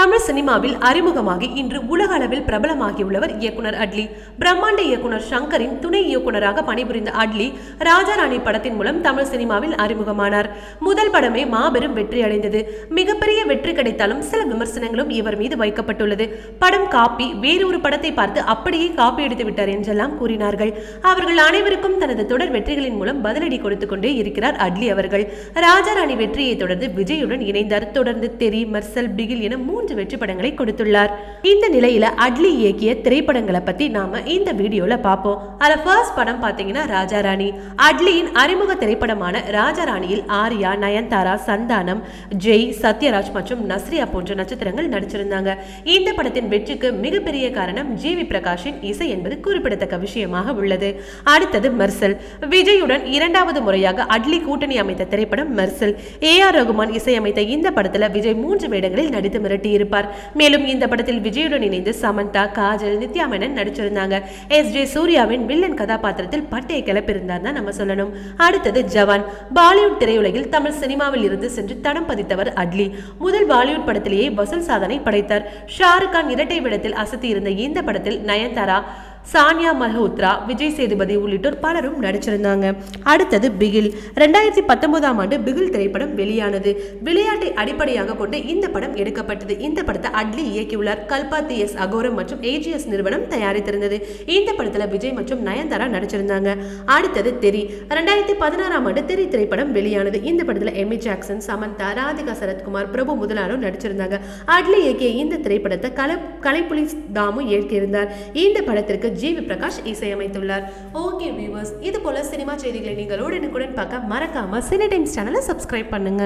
தமிழ் சினிமாவில் அறிமுகமாகி இன்று உலக அளவில் பிரபலமாகியுள்ளவர் இயக்குனர் அட்லி. பிரம்மாண்ட இயக்குனர் சங்கரின் துணை இயக்குனராக பணிபுரிந்த அட்லி ராஜாராணி படத்தின் மூலம் தமிழ் சினிமாவில் அறிமுகமானார். முதல் படமே மாபெரும் வெற்றி அடைந்தது மிகப்பெரிய வெற்றி கிடைத்தாலும் சில விமர்சனங்களும் இவர் மீது வைக்கப்பட்டுள்ளது. படம் காப்பி வேறு ஒரு படத்தை பார்த்து அப்படியே காப்பி எடுத்து விட்டார் என்றெல்லாம் கூறினார்கள். அவர்கள் அனைவருக்கும் தனது தொடர் வெற்றிகளின் மூலம் பதிலடி கொடுத்துக் கொண்டே இருக்கிறார் அட்லி அவர்கள். ராஜாராணி வெற்றியை தொடர்ந்து விஜயுடன் இணைந்தார். தொடர்ந்து தெரி மர்சல் பிகில் என மூன்று மூன்று வெற்றி படங்களை கொடுத்துள்ளார். இந்த நிலையில அட்லி இயக்கிய திரைப்படங்களை பத்தி நாம இந்த வீடியோல பார்ப்போம். அதுல ஃபர்ஸ்ட் படம் பாத்தீங்கன்னா ராஜாராணி. அட்லியின் அறிமுக திரைப்படமான ராஜாராணியில் ஆர்யா நயன்தாரா சந்தானம் ஜெய் சத்யராஜ் மற்றும் நஸ்ரியா போன்ற நட்சத்திரங்கள் நடிச்சிருந்தாங்க. இந்த படத்தின் வெற்றிக்கு மிகப்பெரிய காரணம் ஜி வி பிரகாஷின் இசை என்பது குறிப்பிடத்தக்க விஷயமாக உள்ளது. அடுத்தது மெர்சல். விஜயுடன் இரண்டாவது முறையாக அட்லி கூட்டணி அமைத்த திரைப்படம் மெர்சல். ஏ ஆர் ரகுமான் இசையமைத்த இந்த படத்துல விஜய் மூன்று வேடங்களில் நடித்து மிரட்டி. எழுதியிருப்பார் மேலும் இந்த படத்தில் விஜயுடன் இணைந்து சமந்தா காஜல் நித்யா மேனன் நடிச்சிருந்தாங்க. எஸ். ஜே. சூர்யாவின் வில்லன் கதாபாத்திரத்தில் பட்டையை கிளப்பியிருந்தார் தான் நம்ம சொல்லணும். அடுத்தது ஜவான். பாலிவுட் திரையுலகில் தமிழ் சினிமாவில் இருந்து சென்று தடம் பதித்தவர் அட்லி. முதல் பாலிவுட் படத்திலேயே வசூல் சாதனை படைத்தார். ஷாருக் கான் இரட்டை விடத்தில் அசத்தி இருந்த இந்த படத்தில் நயன்தாரா சானியா மல்ஹோத்ரா விஜய் சேதுபதி உள்ளிட்டோர் பலரும் நடிச்சிருந்தாங்க. அடுத்தது பிகில். ரெண்டாயிரத்தி பத்தொன்பதாம் ஆண்டு பிகில் திரைப்படம் வெளியானது. விளையாட்டை அடிப்படையாக கொண்டு இந்த படம் எடுக்கப்பட்டது. இந்த படத்தை அட்லி இயக்கியுள்ளார் கல்பாத்தி எஸ் அகோரம் மற்றும் ஏஜிஎஸ் நிறுவனம் தயாரித்திருந்தது. இந்த படத்துல விஜய் மற்றும் நயன்தாரா நடிச்சிருந்தாங்க. அடுத்தது தெரி. ரெண்டாயிரத்தி பதினாறாம் ஆண்டு தெரி திரைப்படம் வெளியானது. இந்த படத்துல எமி ஜாக்சன் சமந்தா ராதிகா சரத்குமார் பிரபு முதலாரும் நடிச்சிருந்தாங்க. அட்லி இயக்கிய இந்த திரைப்படத்தை கலை கலைப்புலி தாமு இயக்கியிருந்தார். இந்த படத்திற்கு ஜி வி பிரகாஷ் இசையமைத்துள்ளார். ஓகே வியூவர்ஸ் இது போல சினிமா செய்திகளை நீங்கள் உடனுக்குடன் பார்க்க மறக்காம சினி டைம்ஸ் சேனலை சப்ஸ்கிரைப் பண்ணுங்க.